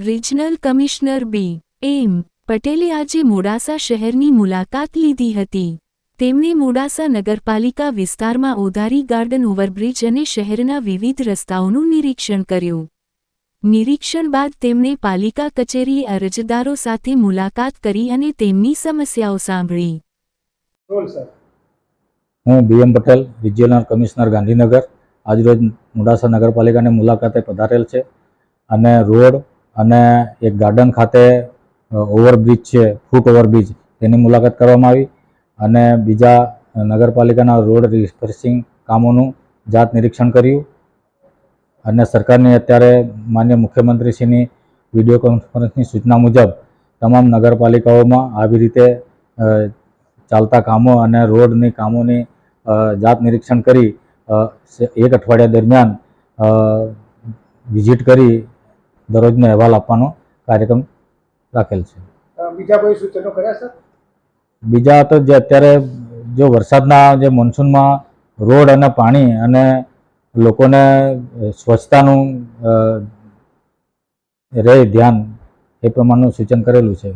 Regional commissioner બી. એમ. પટેલે આજે મોડાસા શહેરની મુલાકાત લીધી હતી. તેમણે મોડાસા નગરપાલિકા વિસ્તારમાં ઓધારી ગાર્ડન ઓવરબ્રિજ અને શહેરના વિવિધ રસ્તાઓનું નિરીક્ષણ કર્યું. નિરીક્ષણ બાદ તેમણે પાલિકા કચેરીએ અરજદારો સાથે મુલાકાત કરી અને તેમની સમસ્યાઓ સાંભળી. હું BM Patel regional commissioner Gandhinagar. આજરોજ મોડાસા નગરપાલિકાની મુલાકાતે પધારેલ છે. અને રોડ અને એક ગાર્ડન ખાતે ઓવરબ્રિજ છે, ફૂટ ઓવરબ્રિજ, તેની મુલાકાત કરવામાં આવી. અને બીજા નગરપાલિકાના રોડ રિફર્સિંગ કામોનું જાત નિરીક્ષણ કર્યું. અને સરકારની અત્યારે માન્ય મુખ્યમંત્રીશ્રીની વીડિયો કોન્ફરન્સની સૂચના મુજબ, તમામ નગરપાલિકાઓમાં આવી રીતે ચાલતા કામો અને રોડની કામોની જાત નિરીક્ષણ કરી એક અઠવાડિયા દરમિયાન વિઝિટ કરી દરરોજનો અહેવાલ આપવાનો કાર્યક્રમ રાખેલ છે. બીજા કોઈ સૂચનો કર્યા સર? બીજા તો જે અત્યારે જો વરસાદના જે મોન્સૂનમાં રોડ અને પાણી અને લોકોને સ્વચ્છતાનું રહે ધ્યાન એ પ્રમાણનું સૂચન કરેલું છે.